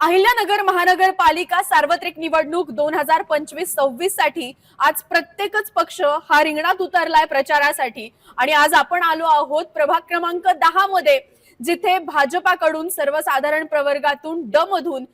अहिल्यानगर महानगरपालिका सार्वत्रिक निवडणूक दोन हजार पंचवीस सव्वीससाठी आज प्रत्येकच पक्ष हा रिंगणात उतरलाय प्रचारासाठी. आणि आज आपण आलो आहोत प्रभाग क्रमांक दहा मध्ये जिथे भाजपाकडून सर्वसाधारण प्रवर्गातून ड मधून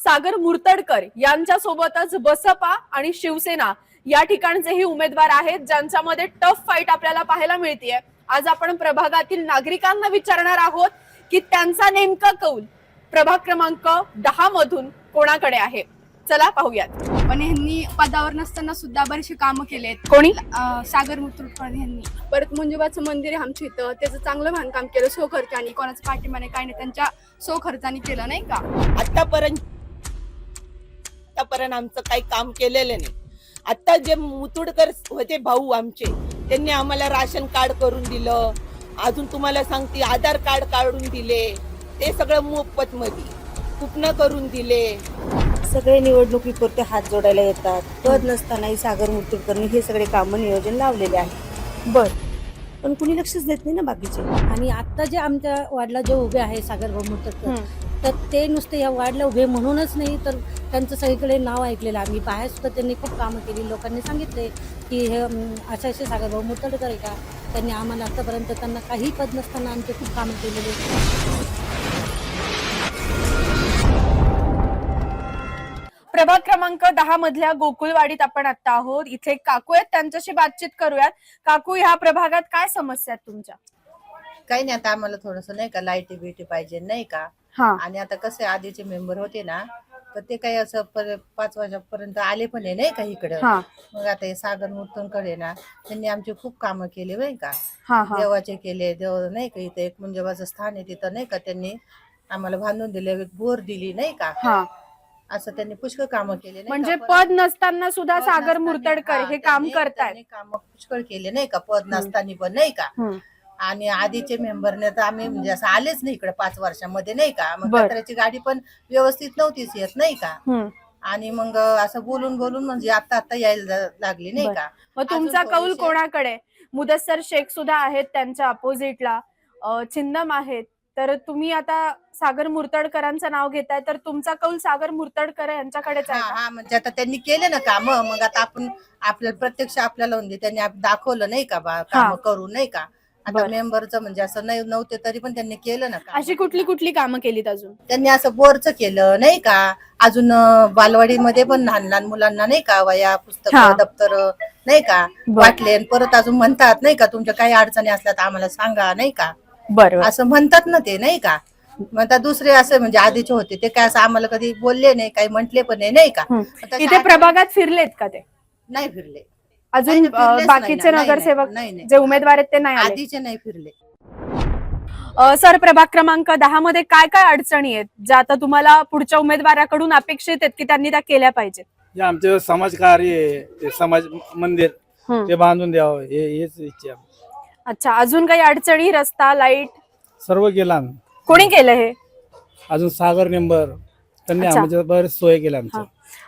सागर मुर्तडकर यांच्या सोबतच बसपा आणि शिवसेना या ठिकाणचेही उमेदवार आहेत ज्यांच्यामध्ये टफ फाईट आपल्याला पाहायला मिळतेय. आज आपण प्रभागातील नागरिकांना विचारणार आहोत की त्यांचा नेमका कौल प्रभाग क्रमांक दहा मधून कोणाकडे आहे? चला पाहूयात. पण ह्यांनी पदावर नसताना सुद्धा बरेचसे कामं केलेत. कोणी? अं, सागर मुत्रुटकर यांनी परत मंजुबाचं मंदिर आहे आमच्या इथं. त्याचं चांगलं बांधकाम केलं सो खर्चानी कोणाचं पाठिंबाने काय नाही. त्यांच्या सो खर्चानी केलं नाही का? आतापर्यंत आतापर्यंत आमचं काही काम केलेलं नाही. आता जे मुतुडकर होते भाऊ आमचे त्यांनी आम्हाला राशन कार्ड करून दिलं. अजून तुम्हाला सांगते आधार कार्ड काढून दिले. ते सगळं मोफत मध्ये कुपन करून दिले. सगळे निवडणुकीपुरते हात जोडायला येतात. पद नसतानाही सागर मुर्तुडकरनी हे सगळे कामं नियोजन लावलेले आहे बर. पण कुणी लक्षच देत नाही ना बाकीचे? आणि आता जे आमच्या वार्डला जे उभे आहे सागर भाऊ तर ते नुसते या वार्डला उभे म्हणूनच नाही तर त्यांचं सगळीकडे नाव ऐकलेलं आम्ही बाहेर सुद्धा त्यांनी खूप कामं केली. लोकांनी सांगितले की हे असे असे सागर भाऊ मुतडकर आहे का? त्यांनी आम्हाला आतापर्यंत त्यांना काही पद नसताना आमचे खूप कामं केलेली प्रभाग क्रमांक दहा मधल्या गोकुळवाडीत आपण आता आहोत. इथे काकू आहेत त्यांच्याशी बातचीत करूयात. काकू ह्या प्रभागात काय समस्या आहेत तुमच्या? काही नाही आता आम्हाला थोडस नाही का लाईटी बिटी पाहिजे नाही का? हा. आणि आता कसे आधीचे मेंबर होते ना तर ते काही असं पर- पाच वाजेपर्यंत आले पण आहे नाही का इकडं? हा. मग आता हे सागर मुर्तूंकडे ना त्यांनी आमचे खूप कामं केले नाही का? हा हा. देवाचे केले देव नाही का इथे एक मुंजवाचं स्थान आहे तिथं नाही का? त्यांनी आम्हाला बांधून दिले एक बोर दिली नाही का? हा. असं त्यांनी पुष्कळ कामं केले नाही म्हणजे का? पद नसताना सुद्धा पद सागर नसताना- मुर्तडकर हा, हे काम त्यांनी- करतायत त्यांनी कामं पुष्कळ केले नाही का पद नसताना पण नाही का. आणि आधीचे मेंबरने तर आम्ही म्हणजे असं आलेच नाही इकडे पाच वर्षामध्ये नाही का मग बर. कचऱ्याची गाडी पण व्यवस्थित नव्हतीच येत नाही का. आणि मग असं बोलून बोलून म्हणजे आता आता यायला लागली नाही बर. का मग तुमचा अजून कौल कोणाकडे मुदस्सर शेख सुद्धा आहेत त्यांच्या अपोजिटला अं, छिन्नम आहेत तर तुम्ही आता सागर मुर्तडकरांचं नाव घेताय तर तुमचा कौल सागर मुर्तडकर यांच्याकडेच हा आहे का? हा म्हणजे आता त्यांनी केले ना काम मग आता आपण आपल्याला प्रत्यक्ष आपल्याला म्हणजे त्यांनी आप- दाखवलं नाही का बा काम करून नाही का आता बर. मेंबरचं म्हणजे असं नाही नव्हते तरी पण त्यांनी केलं ना कामं. अशी कुठली कुठली कामं केलीत अजून त्यांनी असं बोरचं केलं नाही का अजून अं, बालवाडीमध्ये पण लहान लहान मुलांना नाही का वया हा. पुस्तक दप्तर नाही का. वाटले आणि परत अजून म्हणतात नाही का तुमच्या काही अडचणी असल्या तर आम्हाला सांगा नाही का बरोबर. असं म्हणतात ना ते नाही का? मग आता दुसरे असं म्हणजे आधीचे होते ते काय असं आम्हाला कधी बोलले नाही काही म्हटले पण नाही नाही का? आता इथे काय- प्रभागात फिरलेत का ते? नाही फिरले. अजून नाही, अं, बाकीचे नाही ना, नाही, नगरसेवक नाही, नाही. जे उमेदवार आहेत ते नाही आले. आधीचे नाही फिरले. अं, सर प्रभाग क्रमांक दहा मध्ये काय काय अडचणी आहेत? ज्या आता तुम्हाला पुढच्या उमेदवाराकडून अपेक्षित आहेत की त्यांनी त्या केल्या पाहिजेत. जे आमचे समाजकार्य आहे ते समाज मंदिर. ते बांधून द्यावं हे हेच इच्छा आहे. अच्छा अजून काही अडचणी रस्ता लाइट? सर्व केलं आम्ही. कोणी केलं हे? अजून सागर मेंबर त्यांनी अच्छा. आमच्या बरेच सोय केल्या आमच्या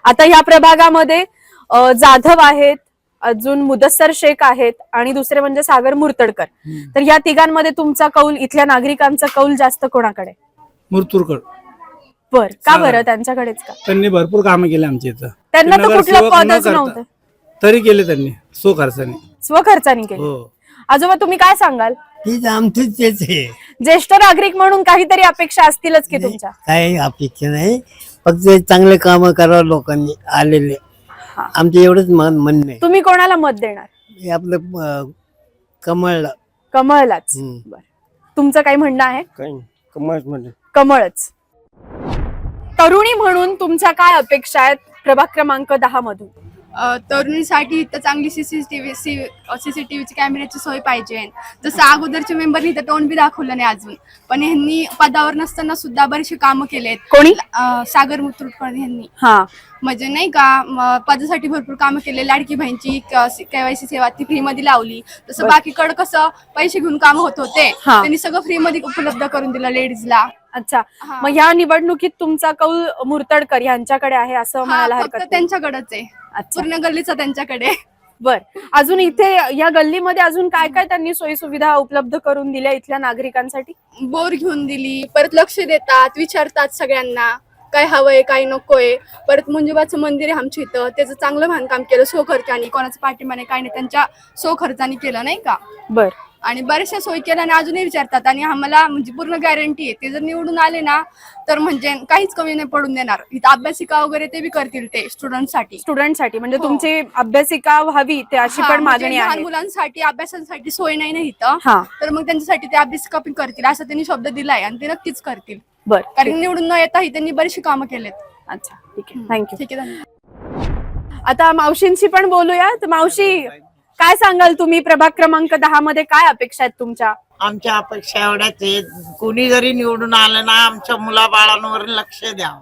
आता ह्या प्रभागामध्ये अं, जाधव आहेत अजून मुदस्सर शेख आहेत आणि दुसरे म्हणजे सागर मुर्तडकर. हम्म. तर या तिघांमध्ये तुमचा कौल इथल्या नागरिकांचा कौल जास्त कोणाकडे? मुरतूरकड बर का सागर. बरं? त्यांच्याकडेच का? त्यांनी भरपूर कामं केली आमच्या इथं. त्यांना ते तर कुठलं नगरसेवक न पदच करता- नव्हतं. तरी केले त्यांनी सो खर्चाने स्वखर्चाने केले. हो. आजोबा तुम्ही काय सांगाल? तीच आमचीच तेच आहे. ज्येष्ठ नागरिक म्हणून काहीतरी अपेक्षा असतीलच की तुमच्या? काही अपेक्षा नाही. फक्त चांगले काम करावं लोकांनी आलेले. हा. आमचं एवढंच मन म्हणणं आहे. तुम्ही कोणाला मत देणार? हे आपलं अं, कमळला. कमळलाच. हम्म. बर. तुमचं काही म्हणणं आहे? काही कमळ म्हणजे कमळच. तरुणी म्हणून तुमच्या काय अपेक्षा आहेत प्रभाग क्रमांक दहा मधून तरुणीसाठी इथं चांगली सीसीटीव्ही सीसीटीव्हीची कॅमेऱ्याची सोय पाहिजे. जसं अगोदरच्या मेंबरनी तर तोंड बी दाखवलं नाही अजून. पण ह्यांनी पदावर नसताना सुद्धा बरेचसे कामं केलेत. कोणी? सागर मुत्रुटकर यांनी हा. म्हणजे नाही का पदासाठी भरपूर कामं केले. लाडकी बहिणची केवायसी सेवा ती फ्री मध्ये लावली. तसं. बाकीकडे कसं पैसे घेऊन काम होत होते. त्यांनी सगळं फ्री मध्ये उपलब्ध करून दिलं लेडीजला. अच्छा. मग ह्या निवडणुकीत तुमचा कौल मुर्तडकर यांच्याकडे आहे असं म्हणायला हरकत नाही. त्यांच्याकडेच आहे. अच्छा. पूर्ण गल्लीचा त्यांच्याकडे. बर. अजून इथे या गल्लीमध्ये अजून काय काय त्यांनी सोयी सुविधा उपलब्ध करून दिल्या इथल्या नागरिकांसाठी? बोर घेऊन दिली परत लक्ष देतात विचारतात सगळ्यांना काय हवंय काय नकोय. परत मंजुबाचं मंदिर आहे आमच्या इथं त्याचं चांगलं बांधकाम केलं सो खर्चाने कोणाचं पाठिंबाने काही नाही त्यांच्या सो खर्चाने केलं नाही का? बर. आणि बऱ्याचशा सोयी केल्या आणि अजूनही विचारतात. आणि आम्हाला म्हणजे पूर्ण गॅरंटी आहे. ते जर निवडून आले ना तर म्हणजे काहीच कमी नाही पडून देणार. इथं अभ्यासिका वगैरे ते बी करतील ते स्टुडंटसाठी स्टुडंटसाठी म्हणजे हो. तुमची अभ्यासिका व्हावी ते अशी हा, पण म्हणजे मागणी लहान आहे. मुलांसाठी अभ्यासासाठी सोय नाही ना इथं. हा. तर मग त्यांच्यासाठी ते अभ्यासिका पण करतील. असं त्यांनी शब्द दिलाय आणि ते नक्कीच करतील. बर कारण निवडून न येताही त्यांनी बरीचशी कामं केलेत. अच्छा ठीक आहे. थँक्यू ठीक आहे धन्यवाद. आता मावशींशी पण बोलूया. तर मावशी काय सांगाल तुम्ही? प्रभाग क्रमांक दहा मध्ये काय अपेक्षा आहेत तुमच्या? आमच्या अपेक्षा एवढ्याच आहे कोणी जरी निवडून आलं ना आमच्या मुलाबाळांवर लक्ष द्यावं.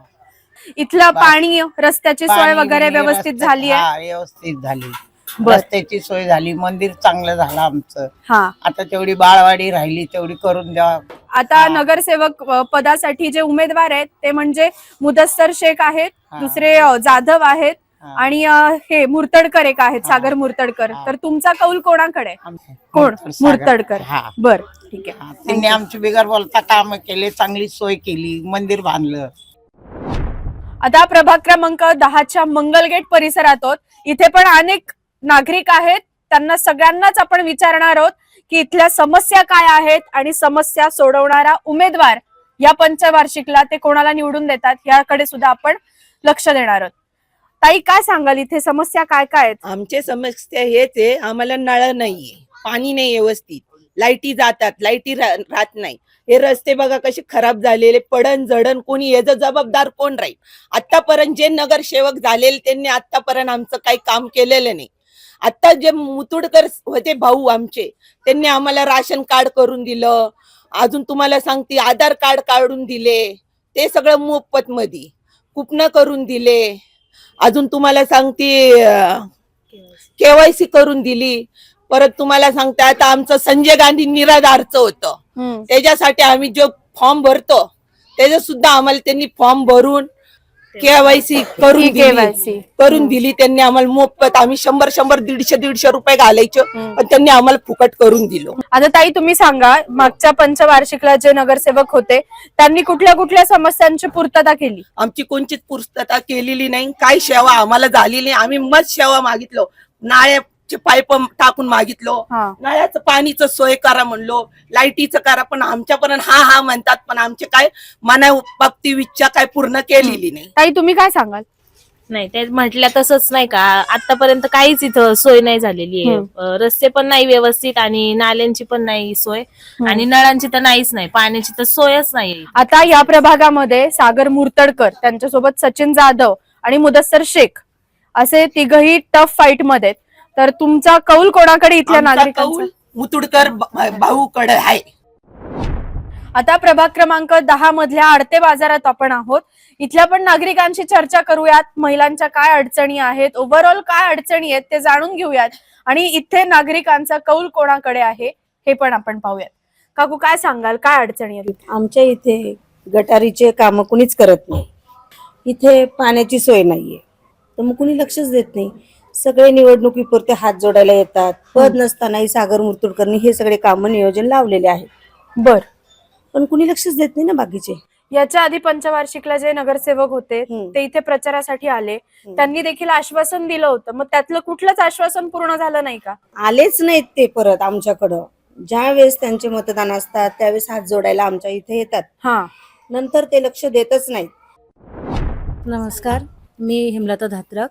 इथलं पाणी रस्त्याची सोय पाणी वगैरे व्यवस्थित झाली आहे? हा, व्यवस्थित झाली. बर. रस्त्याची सोय झाली मंदिर चांगलं झालं आमचं. हा. आता तेवढी बाळवाडी राहिली तेवढी करून द्यावा आता हा. नगरसेवक अ, पदासाठी जे उमेदवार आहेत ते म्हणजे मुदस्सर शेख आहेत हा. दुसरे अ, जाधव आहेत. आणि अ, हे मुर्तडकर एक आहेत हा. सागर मुर्तडकर. हा. तर तुमचा कौल कोणाकडे? आमचं. कोण? सागर. मुर्तडकर. हा. बर ठीक हा, आहे त्यांनी आमची बिगर बोलता काम केले चांगली सोय केली मंदिर बांधलं. आता प्रभाग क्रमांक दहाच्या मंगलगेट परिसरात आहोत. इथे पण अनेक नागरिक आहेत. त्यांना सगळ्यांनाच आपण विचारणार आहोत की इथल्या समस्या काय आहेत आणि समस्या सोडवणारा उमेदवार या पंचवार्षिकला ते कोणाला निवडून देतात याकडे सुद्धा आपण लक्ष देणार आहोत. ताई काय सांगाल? इथे समस्या काय काय आहेत? आमचे समस्या हेच आहे आम्हाला नळ नाहीये पाणी नाही व्यवस्थित. लाईटी जातात लाईटी रा- राहत नाही. हे रस्ते बघा कसे खराब झालेले पडण जडण कोणी याचं जबाबदार कोण राहील? आतापर्यंत जे नगरसेवक झालेले त्यांनी आतापर्यंत आमचं काही काम केलेलं नाही. आता जे मुतुडकर होते भाऊ आमचे त्यांनी आम्हाला राशन कार्ड करून दिलं. अजून तुम्हाला सांगते आधार कार्ड काढून दिले. ते सगळं मोफत मध्ये कुपन करून दिले. अजून तुम्हाला सांगते केवायसी करून दिली. परत तुम्हाला सांगते आता आमचं संजय गांधी निराधारचं होतं. त्याच्यासाठी आम्ही जो फॉर्म भरतो त्याच्यात सुद्धा आम्हाला त्यांनी फॉर्म भरून केवायसी करून दिली. करून दिली. त्यांनी आम्हाला मोफत आम्ही शंभर शंभर दीडशे दीडशे रुपये घालायचो. पण त्यांनी आम्हाला फुकट करून दिलो. आता ताई तुम्ही सांगा मागच्या पंचवार्षिकला जे नगरसेवक होते त्यांनी कुठल्या कुठल्या समस्यांची पूर्तता केली? आमची कोणतीच पूर्तता केलेली नाही. काही सेवा आम्हाला झाली नाही. आम्ही मत सेवा मागितलो. नाळ्याचे पाईप टाकून मागितलो. नळाचं पाणीचं सोय करा म्हणलो. लाईटीचं करा पण आमच्यापर्यंत हा हा म्हणतात पण आमचे काय मना बाबती इच्छा काय पूर्ण केलेली नाही. ताई तुम्ही काय सांगाल? नाही ते म्हटल्या तसंच नाही का? आतापर्यंत काहीच इथं सोय नाही झालेली आहे. रस्ते पण नाही व्यवस्थित आणि नाल्यांची पण नाही सोय. आणि नळांची तर नाहीच नाही पाण्याची तर सोयच नाही. आता या प्रभागामध्ये सागर मुर्तडकर त्यांच्यासोबत सचिन जाधव आणि मुदस्सर शेख असे तिघही टफ फाईटमध्ये आहेत. तर तुमचा कौल कोणाकडे इथल्या नागरिकांचा कौल मुतुडकर भाऊकडे आहे. आता प्रभाग क्रमांक दहा मधल्या आडते बाजारात आपण आहोत. इथल्या पण नागरिकांशी चर्चा करूयात. महिलांच्या काय अडचणी आहेत? ओव्हरऑल काय अडचणी आहेत ते जाणून घेऊयात. आणि इथे नागरिकांचा कौल कोणाकडे आहे हे पण आपण पाहूयात. काकू काय सांगाल? काय अडचणी आहेत? इथे? आमच्या इथे गटारीचे कामं कुणीच करत नाही. इथे पाण्याची सोय नाहीये. तर मग कुणी लक्षच देत नाही. सगळे निवडणुकीपुरते हात जोडायला येतात. पद नसतानाही सागर मुर्तुडकरनी हे सगळे कामं नियोजन लावलेले आहेत. बर. पण कुणी लक्षच देत नाही ना बाकीचे. याच्या आधी पंचवार्षिकला जे नगरसेवक होते हम्म. ते इथे प्रचारासाठी आले. त्यांनी देखील आश्वासन दिलं होतं. मग त्यातलं कुठलंच आश्वासन पूर्ण झालं नाही का? आलेच नाहीत ते परत आमच्याकडं. ज्या वेळेस त्यांचे मतदान असतात त्यावेळेस हात जोडायला आमच्या इथे येतात. हा. नंतर ते लक्ष देतच नाहीत. नमस्कार. मी हेमलता धात्रक.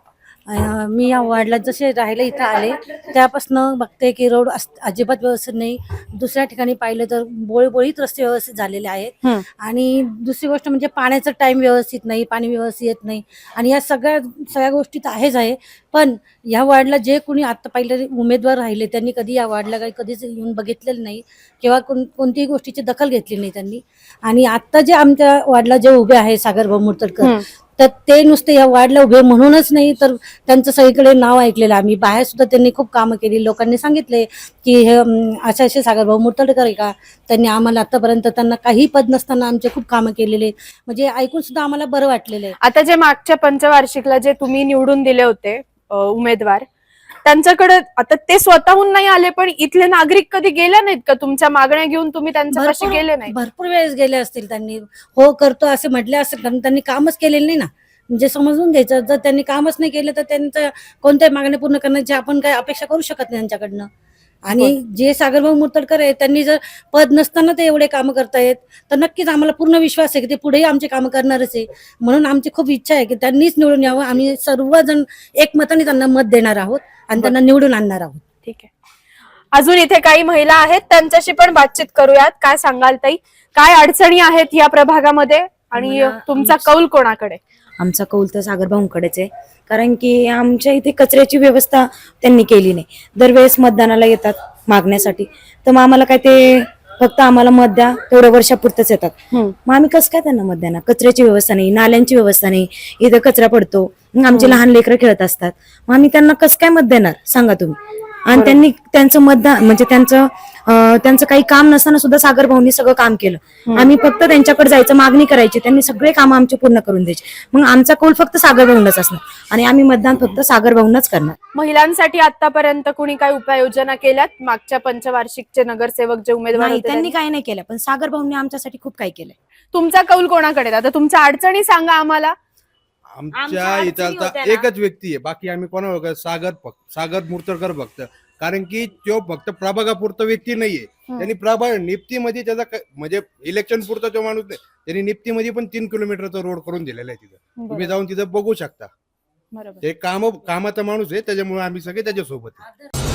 मी या वार्डला जसे राहायला इथं आले त्यापासून बघते की रोड अस- अजिबात व्यवस्थित नाही. दुसऱ्या ठिकाणी पाहिलं तर बोळीबोळीत रस्ते व्यवस्थित झालेले आहेत. आणि दुसरी गोष्ट म्हणजे पाण्याचं टाईम व्यवस्थित नाही पाणी व्यवस्थित येत नाही. आणि या सगळ्या सगळ्या गोष्टी तर आहेच आहे. पण या वार्डला जे कोणी आता पहिले उमेदवार राहिले त्यांनी कधी या वार्डला काही कधीच येऊन बघितलेलं नाही किंवा कोण कोणतीही गोष्टीची दखल घेतली नाही त्यांनी. आणि आता जे आमच्या वार्डला जे उभे आहे सागरभाऊ मुर्तडकर हम्म. तर ते नुसते या वाढला उभे म्हणूनच नाही तर त्यांचं सगळीकडे नाव ऐकलेलं. आम्ही बाहेर सुद्धा त्यांनी खूप कामं केली. लोकांनी सांगितले की हे असे असे सागरभाऊ मुर्तडकर आहे का? त्यांनी आम्हाला आतापर्यंत त्यांना काही पद नसताना आमचे खूप कामं केलेले. आहेत. म्हणजे ऐकून सुद्धा आम्हाला बरं वाटलेलं आहे. आता जे मागच्या पंचवार्षिकला जे तुम्ही निवडून दिले होते उमेदवार त्यांच्याकडे आता ते स्वतःहून नाही आले पण इथले नागरिक कधी गेले नाहीत का? तुमच्या मागण्या घेऊन तुम्ही त्यांच्यापाशी भरपूर- गेले नाही भरपूर वेळेस गेले असतील त्यांनी. हो करतो असे म्हटले असेल कारण त्यांनी कामच केलेलं नाही ना. म्हणजे समजून घ्यायचं जर त्यांनी कामच नाही केलं तर त्यांचं कोणत्याही मागण्या पूर्ण करण्याची आपण काही अपेक्षा करू शकत नाही त्यांच्याकडनं. आणि जे सागरभाऊ मुर्तडकर आहेत त्यांनी जर पद नसताना ते एवढे कामं करतायत तर नक्कीच आम्हाला पूर्ण विश्वास आहे की ते पुढेही आमचे कामं करणारच आहे. म्हणून आमची खूप इच्छा आहे की त्यांनीच निवडून यावं. आम्ही सर्वजण एकमताने त्यांना मत देणार आहोत आणि त्यांना निवडून आणणार आहोत. ठीक आहे. अजून इथे काही महिला आहेत त्यांच्याशी पण बातचीत करूयात. काय सांगाल ताई? काय अडचणी आहेत या प्रभागामध्ये? आणि तुमचा कौल कोणाकडे? आमचा कौल तर सागरभाऊंकडेच आहे. कारण की आमच्या इथे कचऱ्याची व्यवस्था त्यांनी केली नाही. दरवेळेस मतदानाला येतात मागण्यासाठी. तर मग आम्हाला काय ते फक्त आम्हाला मत द्या तेवढ्या वर्षापुरतच येतात. मग आम्ही कसं काय त्यांना मत कचऱ्याची व्यवस्था नाही नाल्यांची व्यवस्था नाही. इथं कचरा पडतो. आमचे लहान लेकरं खेळत असतात. मग आम्ही त्यांना कसं काय मत देणार? सांगा तुम्ही. आणि त्यांनी त्यांचं मतदान म्हणजे त्यांचं त्यांचं काही काम नसताना सुद्धा सागर भाऊंनी सगळं काम केलं. आम्ही फक्त त्यांच्याकडे जायचं मागणी करायची. त्यांनी सगळे काम आमचे पूर्ण करून द्यायचे. मग आमचा कौल फक्त सागर भाऊंनाच असणार. आणि आम्ही मतदान फक्त सागर भाऊंनाच करणार. महिलांसाठी आतापर्यंत कुणी काय उपाययोजना केल्यात? मागच्या पंचवार्षिकचे नगरसेवक जे उमेदवार नाही होते त्यांनी? काही नाही केलं. पण सागर भाऊंनी आमच्यासाठी खूप काही केलंय. तुमचा कौल कोणाकडे आहे? आता तुमच्या अडचणी सांगा आम्हाला. आमच्या आमच्या इथं अडचणी आता होत्या ना. एकच व्यक्ती आहे. बाकी आम्ही कोणा सागर फक्त सागर मुर्तडकर फक्त. कारण की तो फक्त प्रभागापुरता व्यक्ती नाहीये. त्यांनी प्रभाग निप्तीमध्ये त्याचा क- म्हणजे इलेक्शन पुरता तो माणूस नाही. त्यांनी निप्तीमध्ये पण तीन किलोमीटरचा रोड करून दिलेला आहे तिथं. तुम्ही जाऊन तिथं बघू शकता. बरोबर. ते काम कामाचा माणूस आहे त्याच्यामुळे आम्ही सगळे त्याच्यासोबत आहे.